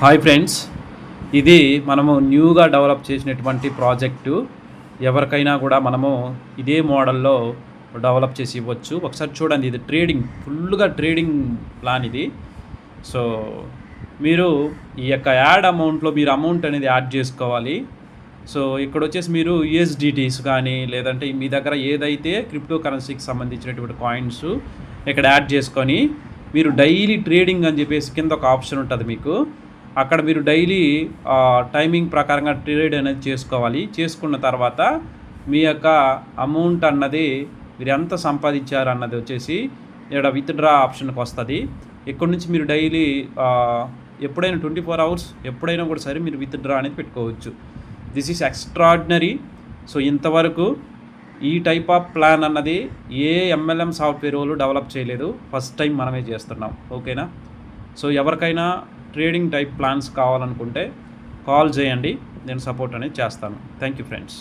Hi friends. ఇది మనము న్యూగా డెవలప్ చేసినటువంటి ప్రాజెక్టు. ఎవరికైనా కూడా మనము ఇదే మోడల్లో డెవలప్ చేసి ఇవ్వచ్చు. ఒకసారి చూడండి ఇది ట్రేడింగ్ ఫుల్గా ట్రేడింగ్ ప్లాన్ ఇది. సో మీరు ఈ యొక్క యాడ్ అమౌంట్లో మీరు అమౌంట్ అనేది యాడ్ చేసుకోవాలి. సో ఇక్కడ వచ్చేసి మీరు యూఎస్డిటీస్ కానీ లేదంటే మీ దగ్గర ఏదైతే క్రిప్టో కరెన్సీకి సంబంధించినటువంటి కాయిన్స్ ఇక్కడ యాడ్ చేసుకొని మీరు డైలీ ట్రేడింగ్ అని చెప్పేసి కింద ఒక ఆప్షన్ ఉంటుంది మీకు. అక్కడ మీరు డైలీ టైమింగ్ ప్రకారంగా ట్రేడ్ అనేది చేసుకోవాలి. చేసుకున్న తర్వాత మీ యొక్క అమౌంట్ అన్నది మీరు ఎంత సంపాదించారు అన్నది వచ్చేసి ఇక్కడ విత్డ్రా ఆప్షన్కి వస్తుంది. ఇక్కడ నుంచి మీరు డైలీ ఎప్పుడైనా ట్వంటీ ఫోర్ అవర్స్ ఎప్పుడైనా కూడా సరే మీరు విత్డ్రా అనేది పెట్టుకోవచ్చు. This is extraordinary. సో ఇంతవరకు ఈ టైప్ ఆఫ్ ప్లాన్ అన్నది ఏ ఎంఎల్ఎం సాఫ్ట్వేర్ వాళ్ళు డెవలప్ చేయలేదు. ఫస్ట్ టైం మనమే చేస్తున్నాం. ఓకేనా? సో ఎవరికైనా ట్రేడింగ్ టైప్ ప్లాన్స్ కావాలనుకుంటే కాల్ చేయండి. నేను సపోర్ట్ అనేది చేస్తాను. Thank you friends.